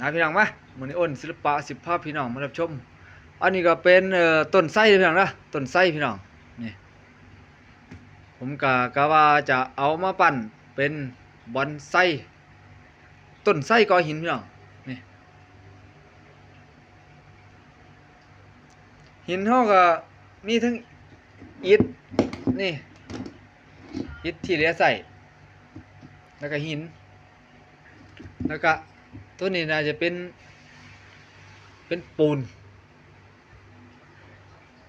นะพี่น้องมามือนอ้นศิลปะสิบภาพพี่น้องมารับชม อันนี้ก็เป็นต้นไส้พี่น้องนะต้นไส้พี่น้องนี่ผมกะกะว่าจะเอามาปั้นเป็นบอนไส้ต้นไส้กอหินพี่น้องนี่หินเฮาก็มีทั้งอิฐนี่อิฐที่เหลือใส่แล้วก็หิน แล้วก็ ตัวนี้น่าจะเป็น เป็นปูน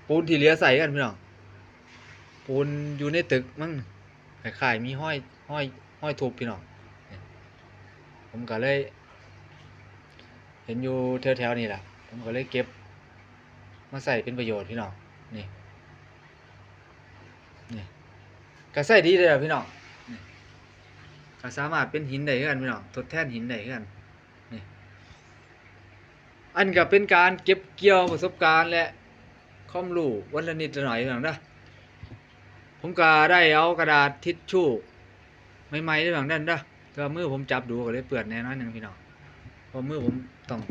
ปูนที่เหลือใส่กันพี่น้อง ปูนอยู่ในตึกมั้งคล้ายมีห้อยห้อยห้อยทุบพี่น้อง ผมก็เลย เห็นอยู่แถวๆนี่แหละ ผมก็เลยเก็บ มาใส่เป็นประโยชน์พี่น้อง นี่ นี่ก็ใส่ดีเลยพี่น้องก็สามารถเป็นหินได้คือกันพี่น้องทดแทนหินได้คือกัน อันก็เป็นการเก็บเกี่ยวประสบการณ์และความรู้วันละนิดละหน่อยพี่น้องนะผมก็ได้เอากระดาษทิชชู่ใหม่ๆด้วยพี่น้องนั่นนะแต่ว่ามือผมจับดูก็เลยเปื้อนแน่นอนหนึ่งพี่น้องพราะมือผมต้อง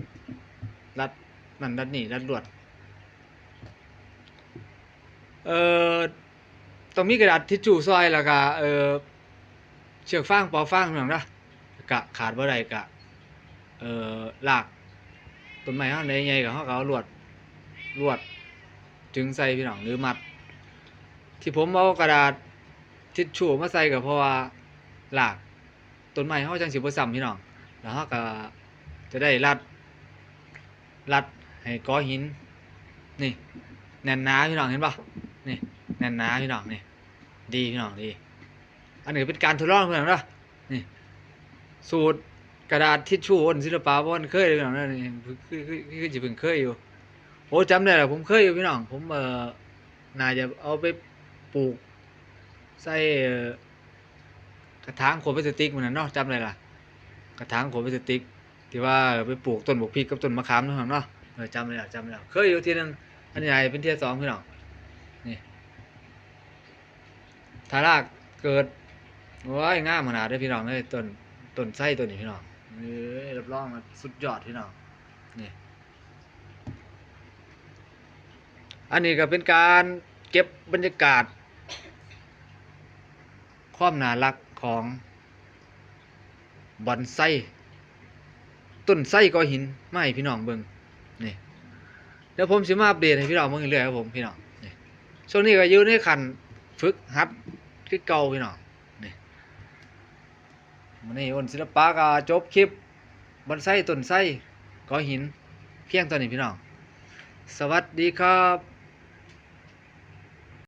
รัดนั่นรัดนี่รัดลวดเอ่อต้องมีกระดาษทิชชู่ซอยแล้วก็เอ่อเชือกฟางปอฟางพี่น้องนะกะขาดบ่ได้กะเอ่อลาก ต้นไม้เฮาใหญ่ๆก็เฮาเอาลวดลวด จึงใส่พี่น้องหรือมัด ที่ผมเอากระดาษทิชชู่มาใส่ก็เพราะว่าลากต้นไม้เฮาจังสิบ่ซ้ำพี่น้องแล้วเฮาก็จะได้รัดรัดให้ก้อหิน นี่แน่นหนาพี่น้องเห็นปะนี่แน่นหนาพี่น้องนี่ดีพี่น้องดี อันนี้เป็นการทดลองเพี่น้องนะนี่สูตร กระดาษทิชชู่อ้นศิลปะบ่อนเคยเลยพี่น้องนะนี่คือคือคือคือสิเพิ่งเคยอยู่โอ้จำได้แล้วผมเคยอยู่พี่น้อง ผมเอ่อน่าจะเอาไปปลูกใส่เอ่อกระถางขวดพลาสติกมันน่ะเนาะจำได้ล่ะ กระถางขวดพลาสติก ที่ว่าไปปลูกต้นบกพริกกับต้นมะขามนะครับเนาะเออจำได้แล้วจำได้แล้วเคยอยู่ทีนึงอันใหญ่เป็นเทียสองพี่น้องนี่ทารากเกิดโอ้ยงามขนาดได้อพี่น้องเลยต้นต้นไส้ต้นนี้พี่น้อง เอ้ยรับรองว่าสุดยอดพี่น้องนี่อันนี้ก็เป็นการเก็บบรรยากาศ ความน่ารักของบอนไซต้นไส้ก็หินไมาให้พี่น้องเบิงนี่เดี๋ยวผมสิมาอัปเดตให้พี่น้องเบิ่งเรื่อยๆครับผมพี่น้องนี่ช่วงนี้ก็อยู่ในขั้นฝึกหัดคือเก่าพี่น้อง มันนี่อ้นศิลปะก็จบคลิปบอนไส้ต้นไส้ก้อหิน เพียงตัวนี้พี่น้อง สวัสดีครับ